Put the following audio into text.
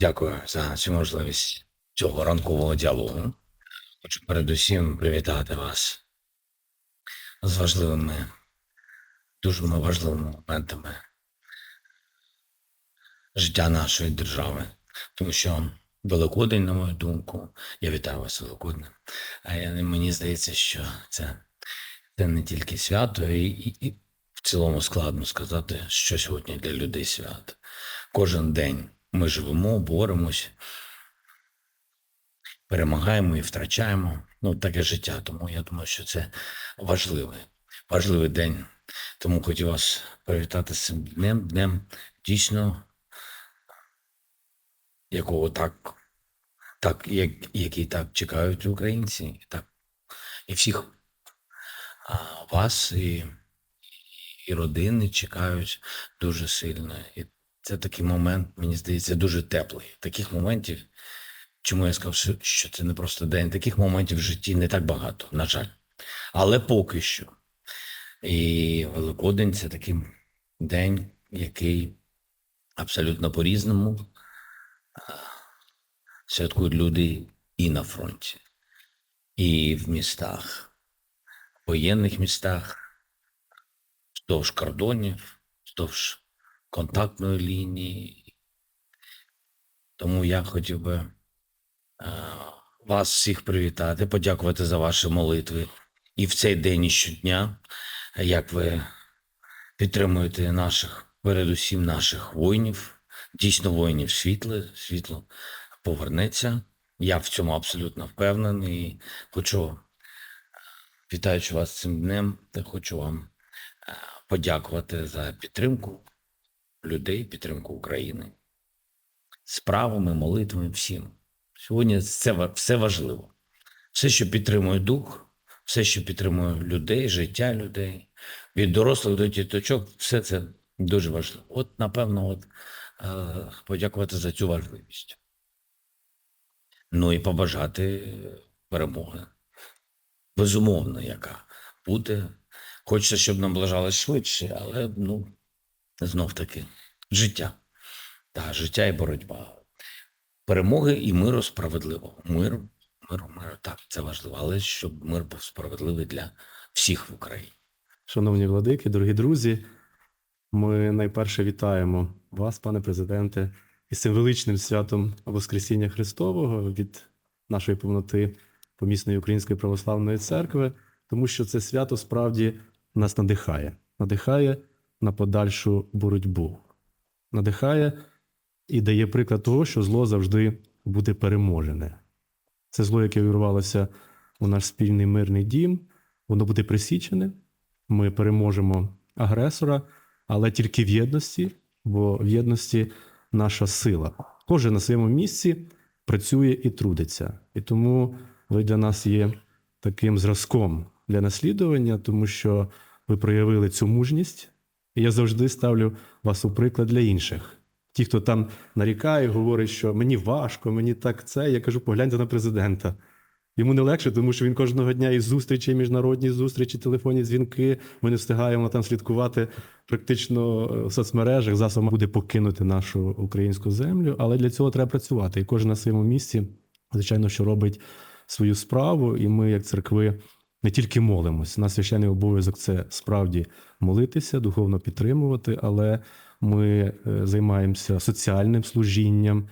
Дякую за цю можливість цього ранкового діалогу. Хочу передусім привітати вас з важливими, дуже важливими моментами життя нашої держави. Тому що Великодень, на мою думку, я вітаю вас Великоднем. А я, мені здається, що це, це не тільки свято, і, і, і в цілому складно сказати, що сьогодні для людей свято. Кожен день ми живемо, боремось, перемагаємо і втрачаємо. Ну, таке життя. Тому я думаю, що це важливий, важливий день. Тому хотів вас привітати з цим днем, днем дійсно, якого так, так як, який так чекають українці, і так, і всіх а, вас, і, і родини чекають дуже сильно. І це такий момент, мені здається, дуже теплий. Таких моментів, чому я сказав, що- це не просто день, таких моментів в житті не так багато, на жаль. Але поки що. І Великодень це такий день, який абсолютно по-різному святкують люди і на фронті, і в містах, в воєнних містах, вздовж кордонів, вздовж контактної лінії. Тому я хотів би е, вас всіх привітати, подякувати за ваші молитви і в цей день і щодня, як ви підтримуєте наших, передусім наших воїнів, дійсно воїнів світла, світло повернеться. Я в цьому абсолютно впевнений. І Хочу, е, вітаючи вас цим днем, хочу вам е, подякувати за підтримку людей, підтримку України справами, молитвами, всім. Сьогодні це все важливо. Все, що підтримує дух, все, що підтримує людей, життя людей, від дорослих до діточок, все це дуже важливо. От, напевно, от, е, подякувати за цю важливість. Ну і побажати перемоги. Безумовно, яка буде. Хочеться, щоб наближалась швидше, але ну, знов таки життя. Та життя і боротьба. Перемоги і миру справедливого. Миру, миру, миру. Так, це важливо. Але щоб мир був справедливий для всіх в Україні. Шановні владики, дорогі друзі, ми найперше вітаємо вас, пане президенте, із цим величним святом Воскресіння Христового від нашої повноти помісної Української православної церкви, тому що це свято справді нас надихає, надихає на подальшу боротьбу, надихає і дає приклад того, що зло завжди буде переможене. Це зло, яке увірвалося у наш спільний мирний дім, воно буде присічене, ми переможемо агресора, але тільки в єдності, бо в єдності наша сила. Кожен на своєму місці працює і трудиться. І тому ви для нас є таким зразком для наслідування, тому що ви проявили цю мужність. І я завжди ставлю вас у приклад для інших. Ті, хто там нарікає, говорить, що мені важко, мені так це. Я кажу, погляньте на президента. Йому не легше, тому що він кожного дня і зустрічі, і міжнародні зустрічі, телефонні дзвінки. Ми не встигаємо там слідкувати практично е, в соцмережах. Засобом буде покинути нашу українську землю, але для цього треба працювати. І кожен на своєму місці, звичайно, що робить свою справу, і ми, як церкви, не тільки молимось. Наш священний обов'язок це справді молитися, духовно підтримувати, але ми е, займаємося соціальним служінням,